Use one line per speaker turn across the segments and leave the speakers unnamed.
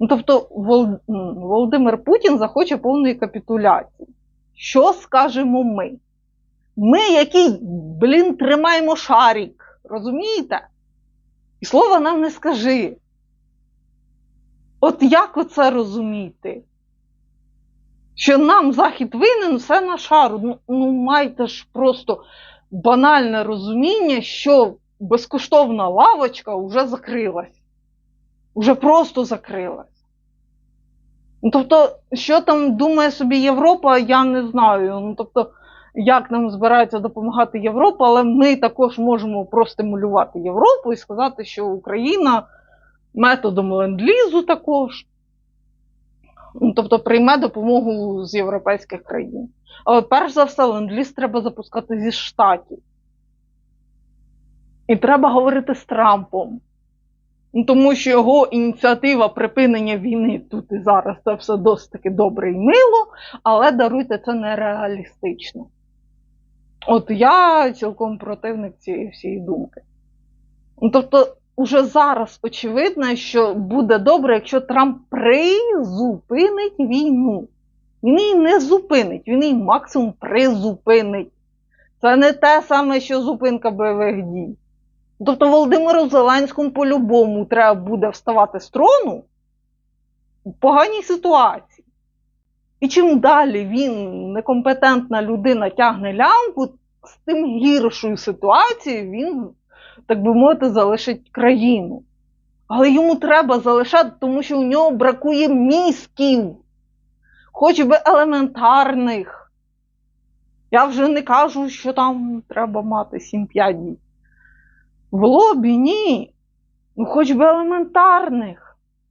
Ну, тобто Вол- Володимир Путін захоче повної капітуляції. Що скажемо ми? Ми, які, блін, тримаємо шарик, розумієте? І слова нам не скажи. От як оце розуміти? Що нам Захід винен все на шару. Ну, ну майте ж просто банальне розуміння, що безкоштовна лавочка вже закрилась. Уже просто закрилась. Ну, тобто, що там думає собі Європа, я не знаю. Ну, тобто, як нам збирається допомагати Європа, але ми також можемо простимулювати Європу і сказати, що Україна методом ленд-лізу також. Ну, тобто прийме допомогу з європейських країн. Але перш за все, ленд-ліз треба запускати зі штатів. І треба говорити з Трампом. Ну, тому що його ініціатива припинення війни тут і зараз це все досить таки добре і мило, але даруйте це нереалістично. От я цілком противник цієї всієї думки. Ну, тобто, уже зараз очевидно, що буде добре, якщо Трамп призупинить війну. Він її не зупинить, він її максимум призупинить. Це не те саме, що зупинка бойових дій. Тобто Володимиру Зеленському по-любому треба буде вставати з трону в поганій ситуації. І чим далі він, некомпетентна людина, тягне лямку, з тим гіршою ситуацією він, так би мовити, залишить країну. Але йому треба залишати, тому що у нього бракує мізків, хоч би елементарних. Я вже не кажу, що там треба мати 7-5 дій. В лобі ні. Ну, хоч би елементарних.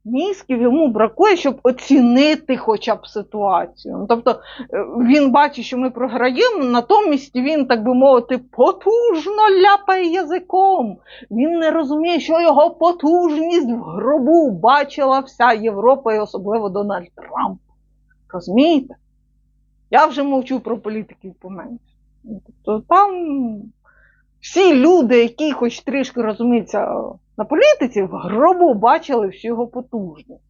Мізків йому бракує, щоб оцінити хоча б ситуацію. Ну, тобто е, він бачить, що ми програємо, натомість він, так би мовити, потужно ляпає язиком. Він не розуміє, що його потужність в гробу бачила вся Європа і особливо Дональд Трамп. Розумієте? Я вже мовчу про політиків поменше. Ну, Тобто там всі люди, які хоч трішки розуміються на політиці, в гробу бачили всю його потужність.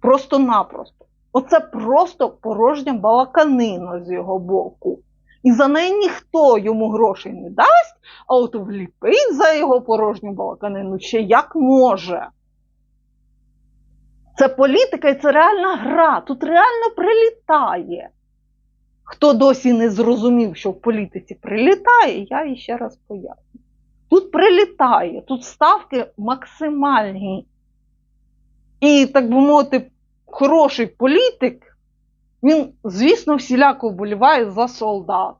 Просто-напросто. Оце просто порожня балаканина з його боку. І за неї ніхто йому грошей не дасть, а от вліпить за його порожню балаканину ще як може. Це політика і це реальна гра. Тут реально прилітає. Хто досі не зрозумів, що в політиці прилітає, я іще раз поясню. Тут прилітає, тут ставки максимальні. І, так би мовити, хороший політик, він, звісно, всіляко вболіває за солдат.